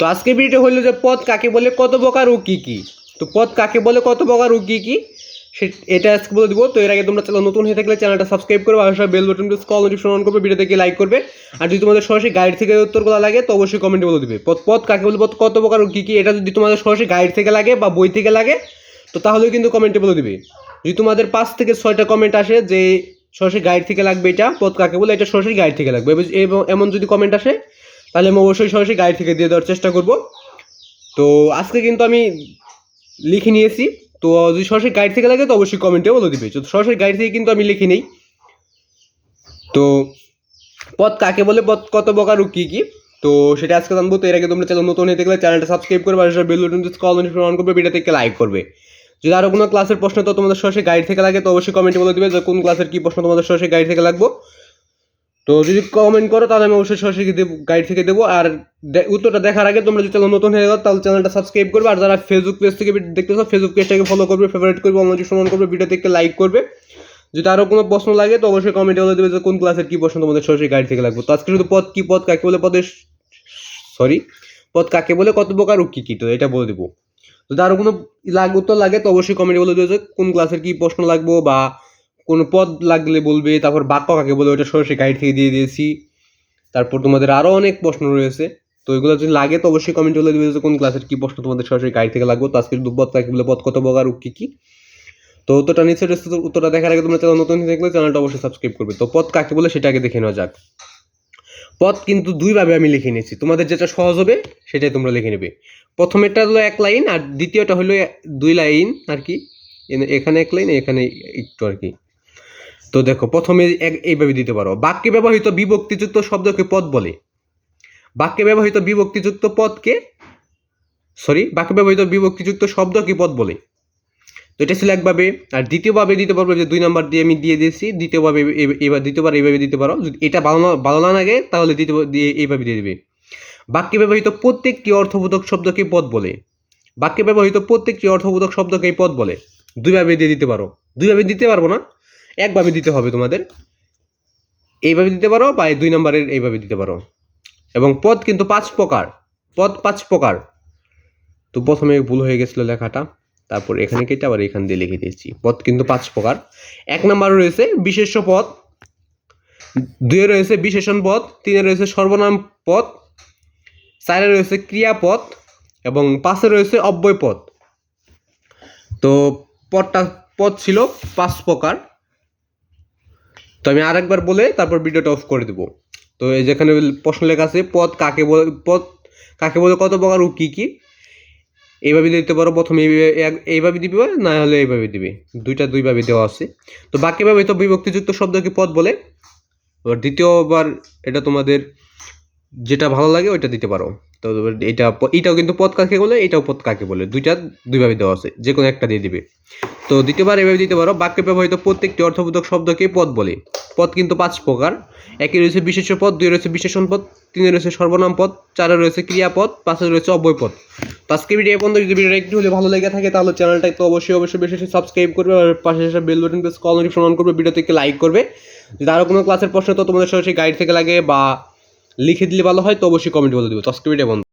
তো আজকে ভিডিওটা হলো যে পদ কাকে বলে, কত প্রকার ও কী কী? তো পদ কাকে বলে, কত প্রকার ও কী কী? সে, এটা আজকে বলে দিব। তো এর আগে তোমরা চ্যানেল নতুন হয়ে থাকলে চ্যানেলটা সাবস্ক্রাইব করবে, আর বেল বাটন প্রেস কল নোটিফিকেশন অন করবে ভিডিওতে লাইক করবে। আর যদি তোমাদের সরাসরি গাইড থেকে উত্তরগুলো লাগে, তো অবশ্যই কমেন্টে বলে দিবে। পদ পদ কাকে বলে পদ কত প্রকার ও কী কী, এটা যদি তোমাদের সরাসরি গাইড থেকে লাগে বা বই থেকে লাগে, তো তাহলেও কিন্তু কমেন্টে বলে দিবে। যদি তোমাদের পাঁচ থেকে ছয়টা কমেন্ট আসে যে সরাসরি গাইড থেকে লাগবে এটা পদ কাকে বলে, এটা সরাসরি গাইড থেকে লাগবে। এবং এমন যদি কমেন্ট আসে তাহলে আমি অবশ্যই সরাসরি গাইড থেকে দিয়ে দেওয়ার চেষ্টা করব। তো আজকে কিন্তু আমি লিখে নিয়েছি। তো যদি সরাসরি গাইড থেকে লাগে তো অবশ্যই কমেন্টে বলে দিবে। সরাসরি গাইড থেকে কিন্তু আমি লিখে নেই। তো পথ কাকে বলে, পথ কত প্রকার ও কী কী? তো সেটা আজকে জানব। তো এর আগে তোমরা চ্যানেল নতুন হয়ে থাকলে চ্যানেলটা সাবস্ক্রাইব করবে আর বেল বাটন কল নোটিফিকেশন অন করবে ভিডিও থেকে লাইক করবে। যদি আরও কোনো ক্লাসের প্রশ্ন তো তোমাদের সরাসরি গাইড থেকে লাগে তো অবশ্যই কমেন্টে বলে দিবে যে কোন ক্লাসের কী প্রশ্ন তোমাদের সরাসরি গাইড থেকে লাগবো। তো যদি কমেন্ট করো, তাহলে আমি অবশ্যই সরাসরি গাইড থেকে দেবো। আর উত্তরটা দেখার আগে তোমরা যদি চ্যানেল নতুন হয়ে যাও তাহলে চ্যানেলটা সাবস্ক্রাইব করবে। আর যারা ফেসবুক পেজ থেকে দেখতেছো ফেসবুক পেজটাকে ফলো করবে ফেভারিট করবে অনলাইন সমান করবে ভিডিও থেকে লাইক করবে। যদি আরও কোনো প্রশ্ন লাগে, তো অবশ্যই কমেন্টে বলে দেবে যে কোন ক্লাসের কী প্রশ্ন তোমাদের সরাসরি গাইড থেকে লাগবে। তো আজকে শুধু পদ কী, পদ কাকে বলে, পদের সরি পদ কাকে বলে, কত প্রকার ও কী কী, তো এটা বলে দেবো। যদি আরও কোনো লাগ উত্তর লাগে, তো অবশ্যই কমেন্টে বলে দেবে যে কোন ক্লাসের কী প্রশ্ন লাগবো বা কোনো পদ লাগলে বলবে, তারপর বাক্য কাকে বলে ওটা সরাসরি গাইড থেকে দিয়ে দিয়েছি। তারপর তোমাদের আরও অনেক প্রশ্ন রয়েছে, তো এগুলো যদি লাগে তো অবশ্যই কমেন্ট বলে দেবে যে কোন ক্লাসের কী প্রশ্ন তোমাদের সরাসরি গাইড থেকে লাগবে। তো আজকে শুধু পদ কাকে বলে পদ কত ও কী কী? তো উত্তরটা নিচে উত্তরটা দেখার আগে তোমরা চ্যানেল নতুন থাকলে চ্যানেলটা অবশ্যই সাবস্ক্রাইব করবে। তো পদ কাকে বলে সেটা আগে দেখে নেওয়া যাক। পদ কিন্তু দুইভাবে আমি লিখে নিয়েছি, তোমাদের যেটা সহজ হবে সেটাই তোমরা লিখে নেবে। প্রথমেরটা হলো এক লাইন, আর দ্বিতীয়টা হলো দুই লাইন, আর কি? এখানে এক লাইন, এখানে একটু আর কি। তো দেখো, প্রথমে এইভাবে দিতে পারো। বাক্যে ব্যবহৃত বিভক্তিযুক্ত শব্দকে পদ বলে। বাক্যে ব্যবহৃত বিভক্তিযুক্ত পদকে সরি বাক্যে ব্যবহৃত বিভক্তিযুক্ত শব্দকে পদ বলে। তো এটা ছিল একভাবে। আর দ্বিতীয়ভাবে দিতে পারব যে দুই নাম্বার দিয়ে আমি দিয়ে দিয়েছি, দ্বিতীয়ভাবে এবার দ্বিতীয়বার এইভাবে দিতে পারো। যদি এটা ভালো না ভালো না লাগে, তাহলে দ্বিতীয় দিয়ে এইভাবে দিয়ে দেবে। বাক্যে ব্যবহৃত প্রত্যেকটি অর্থবোধক শব্দকে পদ বলে। বাক্যে ব্যবহৃত প্রত্যেকটি অর্থবোধক শব্দকে পদ বলে। দুইভাবে দিয়ে দিতে পারো। দুইভাবে দিতে পারব না। একভাবে দিতে হবে তোমাদের। এইভাবে দিতে পারো বা দুই নম্বরের এইভাবে দিতে পারো। এবং পদ কিন্তু পাঁচ প্রকার। পদ পাঁচ প্রকার। তো প্রথমে ভুল হয়ে গেছিল লেখাটা। তারপর এখানে কেটে আবার এখান দিয়ে লিখে দিয়েছি। পদ কিন্তু পাঁচ প্রকার। এক নম্বরে রয়েছে বিশেষ্য পদ। দুয়ে রয়েছে বিশেষণ পদ। তিনে রয়েছে সর্বনাম পদ। চারে রয়েছে ক্রিয়াপদ এবং পাঁচে রয়েছে অব্যয় পদ। তো পদটা, পদ ছিল পাঁচ প্রকার। তো আমি আরেকবার বলে তারপর ভিডিওটা অফ করে দেবো। তো এই যেখানে প্রশ্ন লেখা আছে, পদ কাকে বলে, পদ কাকে বলে, কত প্রকার ও কী কী? এইভাবে দিতে পারো, প্রথমে এইভাবে- দিবে না হলে এইভাবে দিবে। দুইটা দুইভাবে দেওয়া আছে। তো বাকি তো বিভক্তিযুক্ত শব্দকে পদ বলে? এবার দ্বিতীয়বার এটা তোমাদের যেটা ভালো লাগে ওইটা দিতে পারো। তো এটা এটাও কিন্তু পদ কাকে বলে? এটাও পদ কাকে বলে? দুইটা, দুইভাবে দেওয়া আছে যে কোনো একটা দিয়ে দিবে। তো দ্বিতীয়বার এভাবে দিতে পারো, বাক্যে ব্যবহৃত প্রত্যেকটি অর্থবোধক শব্দকে পদ বলে। পদ কিন্তু পাঁচ প্রকার। একে রয়েছে বিশেষ্য পদ, দুই রয়েছে বিশেষণ পদ, তিনে রয়েছে সর্বনাম পদ, চারে রয়েছে ক্রিয়াপদ পাঁচে রয়েছে অব্যয় পদ। তো আজকে ভিডিও পর্যন্ত যদি ভিডিওটা একটু হলে ভালো লেগে থাকে, তাহলে চ্যানেলটা তো অবশ্যই অবশ্যই বেশি সাবস্ক্রাইব করবে আর পাশে এসে বেল বাটন প্রেস কল নোটিফিকেশন অন করবে ভিডিও থেকে লাইক করবে। যদি আরও কোনো ক্লাসের প্রশ্ন তো তোমাদের সরাসরি গাইড থেকে লাগে বা লিখে দিলে ভালো হয় তো অবশ্যই কমেন্ট বলে দেবো। তো আজকে ভিডিও বন্ধ